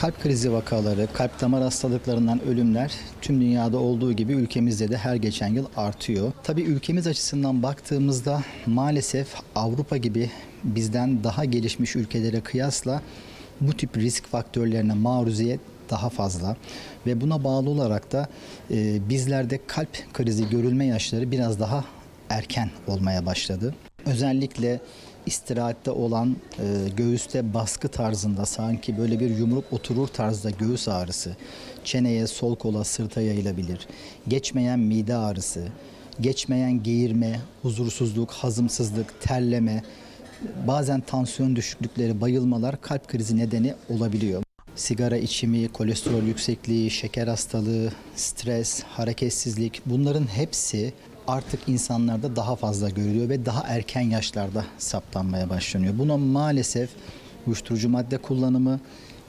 Kalp krizi vakaları, kalp damar hastalıklarından ölümler tüm dünyada olduğu gibi ülkemizde de her geçen yıl artıyor. Tabii ülkemiz açısından baktığımızda maalesef Avrupa gibi bizden daha gelişmiş ülkelere kıyasla bu tip risk faktörlerine maruziyet daha fazla ve buna bağlı olarak da e, bizlerde kalp krizi görülme yaşları biraz daha erken olmaya başladı. Özellikle istirahatte olan e, göğüste baskı tarzında sanki böyle bir yumruk oturur tarzda göğüs ağrısı, çeneye, sol kola, sırta yayılabilir. Geçmeyen mide ağrısı, geçmeyen geğirme, huzursuzluk, hazımsızlık, terleme, bazen tansiyon düşüklükleri, bayılmalar kalp krizi nedeni olabiliyor. Sigara içimi, kolesterol yüksekliği, şeker hastalığı, stres, hareketsizlik bunların hepsi artık insanlarda daha fazla görülüyor ve daha erken yaşlarda saptanmaya başlanıyor. Buna maalesef uyuşturucu madde kullanımı,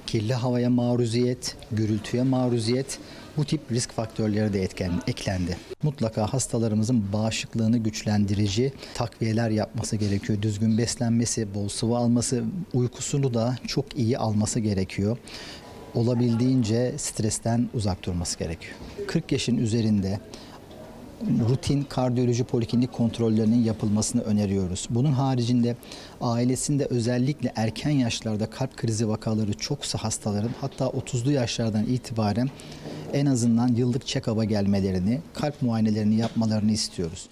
kirli havaya maruziyet, gürültüye maruziyet bu tip risk faktörleri de etken, eklendi. Mutlaka hastalarımızın bağışıklığını güçlendirici takviyeler yapması gerekiyor. Düzgün beslenmesi, bol sıvı alması, uykusunu da çok iyi alması gerekiyor. Olabildiğince stresten uzak durması gerekiyor. 40 yaşın üzerinde rutin kardiyoloji poliklinik kontrollerinin yapılmasını öneriyoruz. Bunun haricinde ailesinde özellikle erken yaşlarda kalp krizi vakaları çoksa hastaların hatta 30'lu yaşlardan itibaren en azından yıllık check-up'a gelmelerini, kalp muayenelerini yapmalarını istiyoruz.